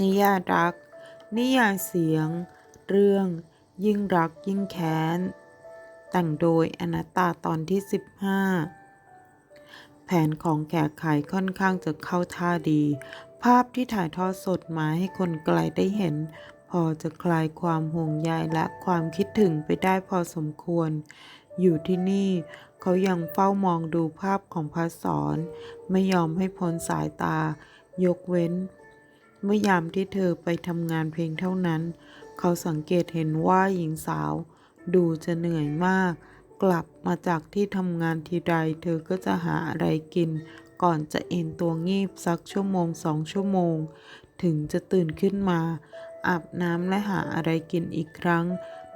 นิยายรัก นิยายเสียง เรื่อง ยิ่งรักยิ่งแค้น แต่งโดยอนัตตาตอนที่ 15 แผนของแขกไขค่อนข้างจะเข้าท่าดี ภาพที่ถ่ายทอดสดมาให้คนไกลได้เห็น พอจะคลายความห่วงใยและความคิดถึงไปได้พอสมควร อยู่ที่นี่เขายังเฝ้ามองดูภาพของพระสอน ไม่ยอมให้พ้นสายตา ยกเว้น เมื่อยามที่เธอไปทำงานเพียงเท่านั้น เขาสังเกตเห็นว่าหญิงสาว ดูจะเหนื่อยมาก กลับมาจากที่ทำงานทีใด เธอก็จะหาอะไรกิน ก่อนจะเอนตัวงีบสักชั่วโมงสองชั่วโมง ถึงจะตื่นขึ้นมา อาบน้ำและหาอะไรกินอีกครั้ง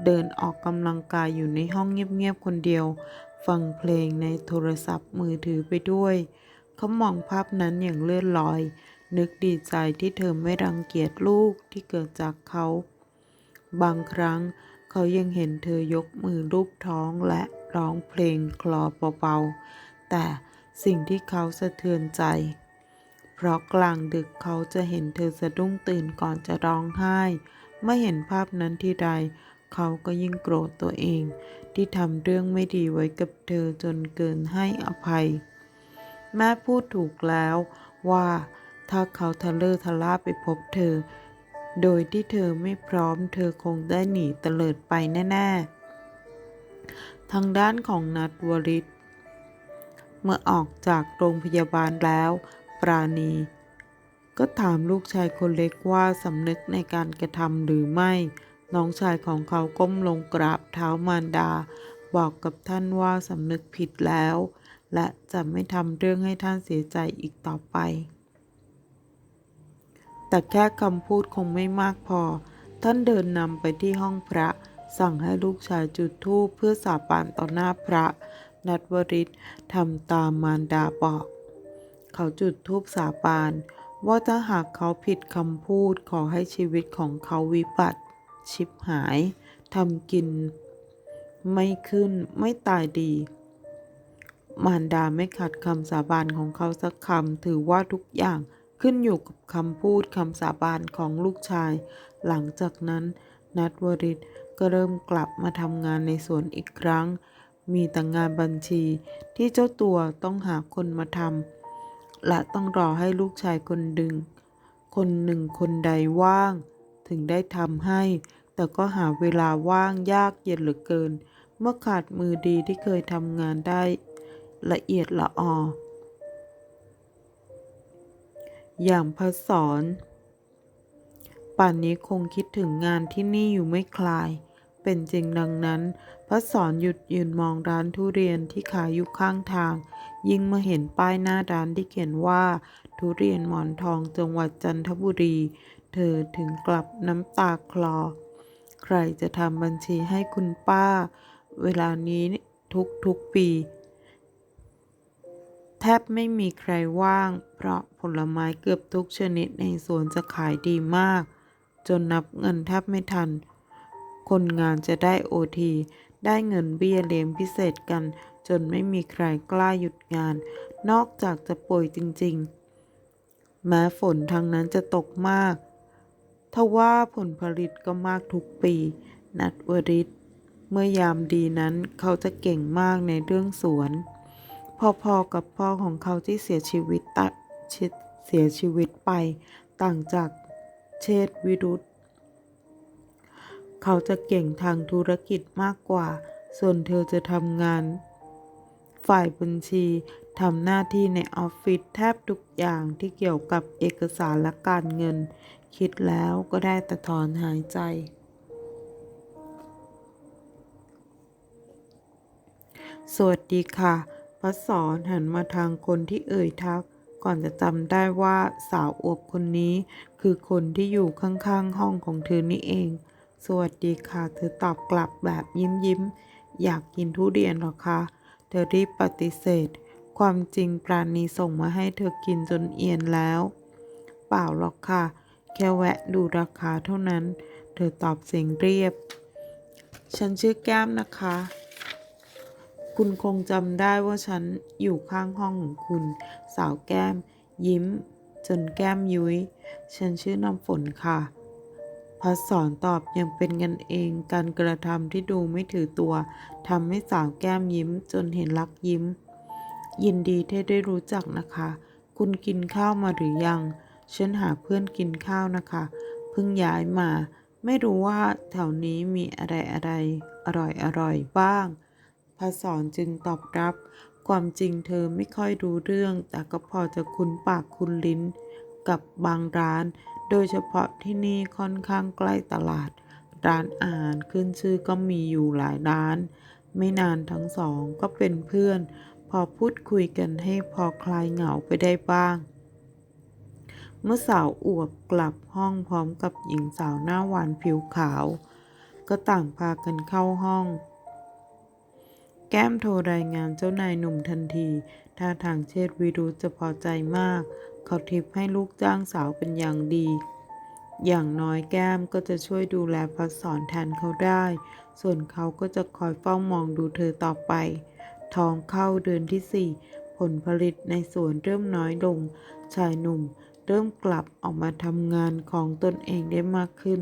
เดินออกกำลังกายอยู่ในห้องเงียบๆคนเดียว ฟังเพลงในโทรศัพท์มือถือไปด้วย เขามองภาพนั้นอย่างเลื่อนลอย นึกดีใจที่เธอไม่รังเกียจลูกที่เกิดจากเขา บางครั้งเขายังเห็นเธอยกมือรูปท้องและร้องเพลงคลอเบาๆ แต่สิ่งที่เขาสะเทือนใจ เพราะกลางดึกเขาจะเห็นเธอสะดุ้งตื่นก่อนจะร้องไห้เมื่อเห็นภาพนั้นทีใด เขาก็ยิ่งโกรธตัวเอง ที่ทำเรื่องไม่ดีไว้กับเธอจนเกินให้อภัย แม่พูดถูกแล้วว่า ถ้าเขาทะเลอทะล่าไปพบเธอ โดยที่เธอไม่พร้อมเธอคงได้หนีเตลิดไปแน่ๆ ทางด้านของนัดวริศเมื่อออกจากโรงพยาบาลแล้ว ปราณี ก็ถามลูกชายคนเล็กว่าสำนึกในการกระทำหรือไม่ น้องชายของเขาก้มลงกราบเท้ามารดา บอกกับท่านว่าสำนึกผิดแล้ว และจะไม่ทำเรื่องให้ท่านเสียใจอีกต่อไป แต่แค่คำพูดคงไม่มากพอ ท่านเดินนำไปที่ห้องพระ สั่งให้ลูกชายจุดธูปเพื่อสาบานต่อหน้าพระ นัดวริศทำตามมารดาบอก เขาจุดธูปสาบานว่าถ้าหากเขาผิดคำพูดขอให้ชีวิตของเขาวิบัติ ชิบหายทำกิน ไม่ขึ้นไม่ตายดี มารดาไม่ขัดคำสาบานของเขาสักคำถือว่าทุกอย่าง ขึ้นอยู่กับคำพูดคำสาบานของลูกชาย หลังจากนั้นนัทวริศก็เริ่มกลับมาทำงานในสวนอีกครั้ง มีแต่งงานบัญชีที่เจ้าตัวต้องหาคนมาทำและต้องรอให้ลูกชายคนดึง คนหนึ่งคนใดว่าง ถึงได้ทำให้ แต่ก็หาเวลาว่างยากเย็นเหลือเกิน เมื่อขาดมือดีที่เคยทำงานได้ ละเอียดละออ อย่างพระสอน ป่านนี้คงคิดถึงงานที่นี่อยู่ไม่คลาย เป็นจริงดังนั้นพระสอนหยุดยืนมองร้านทุเรียนที่ขายอยู่ข้างทาง ยิ่งมื่อเห็นป้ายหน้าร้านที่เขียนว่า ทุเรียนหมอนทองจังหวัดจันทบุรี เธอถึงกลับน้ำตาคลอ ใครจะทำบัญชีให้คุณป้า เวลานี้ทุกทุกๆปี แทบไม่มีใครว่าง เพราะผลไม้เกือบทุกชนิดในสวนจะขายดีมาก จนนับเงินแทบไม่ทัน คนงานจะได้โอทีได้เงินเบี้ยเลี้ยงพิเศษกัน จนไม่มีใครกล้าหยุดงาน นอกจากจะป่วยจริงๆ แม้ฝนทางนั้นจะตกมาก ทว่าผลผลิตก็มากทุกปี นัดวริศเมื่อยามดีนั้นเขาจะเก่งมากในเรื่องสวน พอๆกับพ่อของเขาที่เสียชีวิตตเสียชีวิตไปต่างจากเชษวิรุธเขาจะเก่งทางธุรกิจมากกว่า ส่วนเธอจะทำงาน ฝ่ายบัญชีทำหน้าที่ในออฟฟิศแทบทุกอย่างที่เกี่ยวกับเอกสารและการเงิน คิดแล้วก็ได้แต่ถอนหายใจ สวัสดีค่ะ พระสอนหันมาทางคนที่เอ่ยทัก ก่อนจะจำได้ว่าสาวอวบคนนี้ คือคนที่อยู่ข้างๆห้องของเธอนี่เอง สวัสดีค่ะ เธอตอบกลับแบบยิ้มยิ้มๆอยากกินทุเรียนหรอคะ เธอรีบปฏิเสธ ความจริงปราณีส่งมาให้เธอกินจนเอียนแล้ว เปล่าหรอกค่ะ แค่แวะดูราคาเท่านั้น เธอตอบเสียงเรียบ ฉันชื่อแก้มนะคะ คุณคงจำได้ว่าฉันอยู่ข้างห้องของคุณ สาวแก้ม ยิ้ม จนแก้มยุ้ย ฉันชื่อน้ำฝนค่ะ พัดสอนตอบยังเป็นกันเองการกระทำที่ดูไม่ถือตัวทำให้สาวแก้มยิ้ม จนเห็นรักยิ้ม ยินดีที่ได้รู้จักนะคะ คุณกินข้าวมาหรือยัง ฉันหาเพื่อนกินข้าวนะคะ เพิ่งย้ายมา ไม่รู้ว่าแถวนี้มีอะไรอะไรอร่อยอร่อยบ้าง พศรจึงตอบรับ ความจริงเธอไม่ค่อยรู้เรื่อง แต่ก็พอจะคุ้นปากคุ้นลิ้น กับบางร้าน โดยเฉพาะที่นี่ค่อนข้างใกล้ตลาด ร้านอาหารขึ้นชื่อก็มีอยู่หลายร้าน ไม่นานทั้งสองก็เป็นเพื่อน พอพูดคุยกันให้พอคลายเหงาไปได้บ้างเมื่อสาวอวบกลับห้องพร้อมกับหญิงสาวหน้าหวานผิวขาว ก็ต่างพากันเข้าห้อง แก้มโทรรายงานเจ้านายหนุ่มทันทีท่าทางเชษวิรุธจะพอใจมาก เขาทิปให้ลูกจ้างสาวเป็นอย่างดี อย่างน้อยแก้มก็จะช่วยดูแลพัดสอนแทนเขาได้ ส่วนเขาก็จะคอยเฝ้ามองดูเธอต่อไป ท้องเข้าเดือนที่สี่ผลผลิตในสวนเริ่มน้อยลง ชายหนุ่มเริ่มกลับออกมาทำงานของตนเองได้มากขึ้น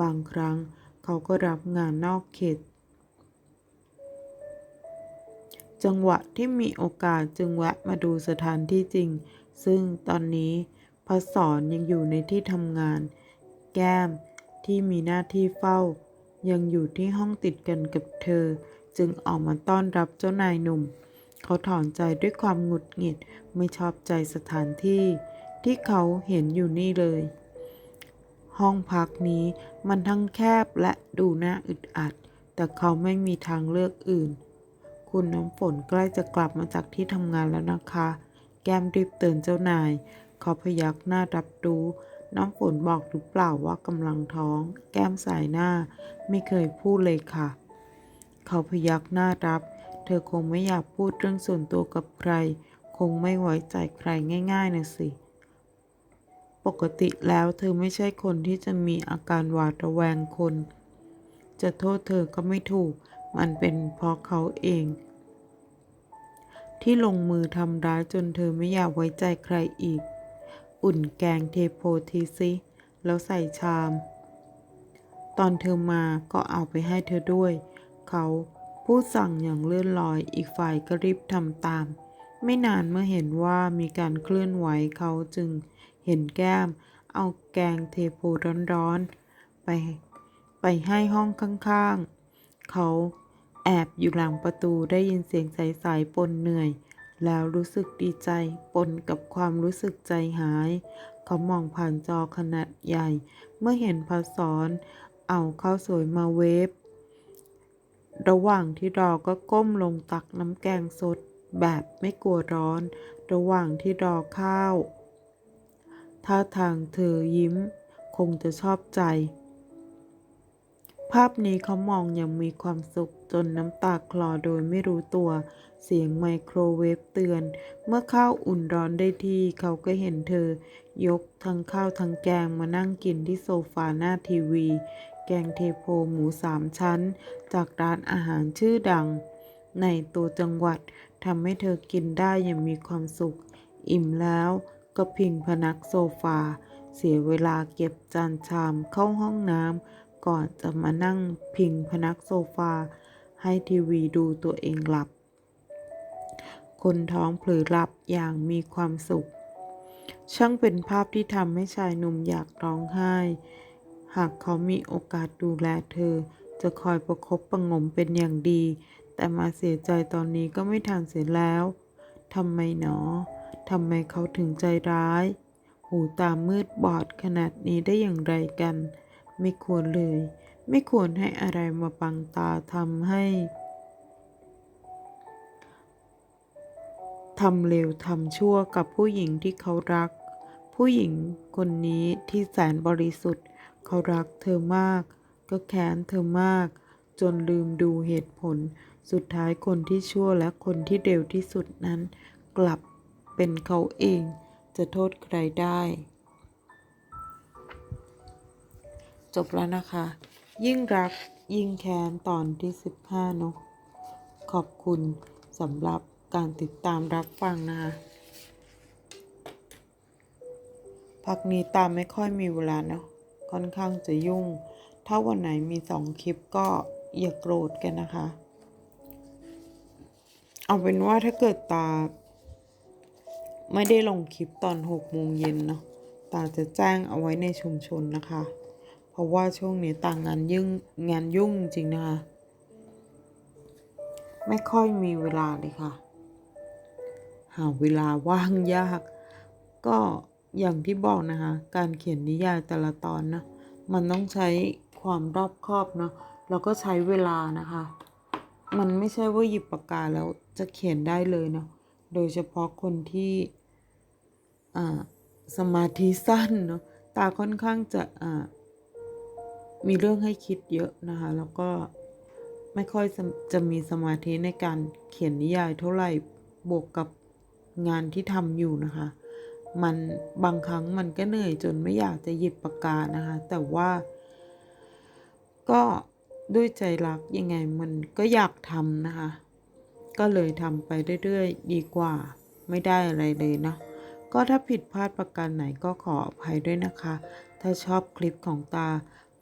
บางครั้งเขาก็รับงานนอกเขต จังหวะที่มีโอกาสจึงแวะมาดูสถานที่จริง ซึ่งตอนนี้พัสอนยังอยู่ในที่ทำงาน แก้มที่มีหน้าที่เฝ้า ยังอยู่ที่ห้องติดกันกับเธอ จึงออกมาต้อนรับเจ้านายหนุ่ม เขาถอนใจด้วยความหงุดหงิดไม่ชอบใจสถานที่ ที่เขาเห็นอยู่นี่เลย ห้องพักนี้มันทั้งแคบและดูน่าอึดอัด แต่เขาไม่มีทางเลือกอื่น คุณน้ำฝนใกล้จะกลับมาจากที่ทำงานแล้วนะคะ แก้มรีบเตือนเจ้านาย เขาพยักหน้ารับรู้ น้ำฝนบอกหรือเปล่าว่ากำลังท้อง แก้มสายหน้า ไม่เคยพูดเลยค่ะ เขาพยักหน้ารับ เธอคงไม่อยากพูดเรื่องส่วนตัวกับใคร คงไม่ไว้ใจใครง่ายๆนะสิ ปกติแล้วเธอไม่ใช่คนที่จะมีอาการหวาดระแวงคน จะโทษเธอก็ไม่ถูก มันเป็นเพราะเขาเอง ที่ลงมือทำร้ายจนเธอไม่อยากไว้ใจใครอีก อุ่นแกงเทโพทีซิ แล้วใส่ชาม ตอนเธอมาก็เอาไปให้เธอด้วย เขาพูดสั่งอย่างเลื่อนลอยอีกฝ่ายก็รีบทำตาม ไม่นานเมื่อเห็นว่ามีการเคลื่อนไหวเขาจึงเห็นแก้ม เอาแกงเทโพร้อนๆ ไป ไปให้ห้องข้างๆ เขา แอบอยู่หลังประตูได้ยินเสียงใสๆปนเหนื่อย แล้วรู้สึกดีใจปนกับความรู้สึกใจหาย เขามองผ่านจอขนาดใหญ่ เมื่อเห็นพาสอน เอาข้าวสวยมาเวฟระหว่างที่รอก็ก้มลงตักน้ำแกงสดแบบไม่กลัวร้อน ระหว่างที่รอข้าวท่าทางเธอยิ้ม คงจะชอบใจ ภาพนี้เขามองอย่างมีความสุขจนน้ำตาคลอโดยไม่รู้ตัว เสียงไมโครเวฟเตือน เมื่อข้าวอุ่นร้อนได้ที่เขาก็เห็นเธอ ยกทั้งข้าวทั้งแกงมานั่งกินที่โซฟาหน้าทีวี แกงเทโพหมูสามชั้น จากร้านอาหารชื่อดัง ในตัวจังหวัดทำให้เธอกินได้อย่างมีความสุข อิ่มแล้วก็พิงพนักโซฟา เสียเวลาเก็บจานชามเข้าห้องน้ำ ก่อนจะมานั่งพิงพนักโซฟา ให้ทีวีดูตัวเองหลับ คนท้องเผลอหลับอย่างมีความสุข ช่างเป็นภาพที่ทำให้ชายหนุ่มอยากร้องไห้ หากเขามีโอกาสดูแลเธอ จะคอยประคบประงมเป็นอย่างดี แต่มาเสียใจตอนนี้ก็ไม่ทันเสียแล้วทำไมหนอทำไมเขาถึงใจร้าย หูตามืดบอดขนาดนี้ได้อย่างไรกัน ไม่ควรเลย ไม่ควรให้อะไรมาบังตาทำให้ทำเร็วทำชั่วกับผู้หญิงที่เขารัก ผู้หญิงคนนี้ที่แสนบริสุทธิ์ เขารักเธอมาก ก็แค้นเธอมาก จนลืมดูเหตุผล สุดท้ายคนที่ชั่วและคนที่เร็วที่สุดนั้น กลับเป็นเขาเองจะโทษใครได้ จบแล้วนะคะ ยิ่งรักยิ่งแค้นตอนที่ 15เนอะขอบคุณสำหรับการติดตามรับฟังนะคะพักนี้ตามไม่ค่อยมีเวลาเนาะค่อนข้างจะยุ่ง ถ้าวันไหนมีสองคลิปก็อย่าโกรธกันนะคะ เอาเป็นว่าถ้าเกิดตา ไม่ได้ลงคลิปตอนหกโมงเย็นเนาะตาจะแจ้งเอาไว้ในชุมชนนะคะ เพราะว่าช่วงนี้ต่างงานยุ่งงานยุ่งจริงนะคะ ไม่ค่อยมีเวลาเลยค่ะ หาเวลาว่างยาก ก็อย่างที่บอกนะคะ การเขียนนิยายแต่ละตอนนะ มันต้องใช้ความรอบคอบเนาะแล้วก็ใช้เวลานะคะ มันไม่ใช่ว่าหยิบปากกาแล้วจะเขียนได้เลยเนาะโดยเฉพาะคนที่อ่าสมาธิสั้นเนาะตาค่อนข้างจะอ่า มีเรื่องให้คิดเยอะนะคะ แล้วก็ไม่ค่อยจะมีสมาธิในการเขียนนิยายเท่าไหร่บวกกับงานที่ทำอยู่นะคะ มันบางครั้งมันก็เหนื่อยจนไม่อยากจะหยิบปากกานะคะ แต่ว่า ก็ด้วยใจรักยังไงมันก็อยากทำนะคะ ก็เลยทำไปเรื่อยๆ ดีกว่า ไม่ได้อะไรเลยนะ ก็ถ้าผิดพลาดประการไหนก็ขออภัยด้วยนะคะ ถ้าชอบคลิปของตา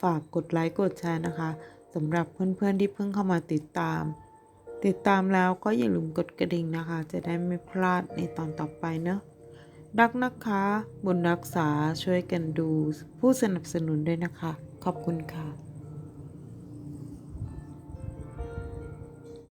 ฝากกดไลค์กดแชร์นะคะสำหรับเพื่อนๆที่เพิ่งเข้ามาติดตาม ติดตามแล้วก็อย่าลืมกดกระดิ่งนะคะ จะได้ไม่พลาดในตอนต่อไปเนาะรักนะคะบุญรักษาช่วยกันดูผู้สนับสนุนด้วยนะคะ ขอบคุณค่ะ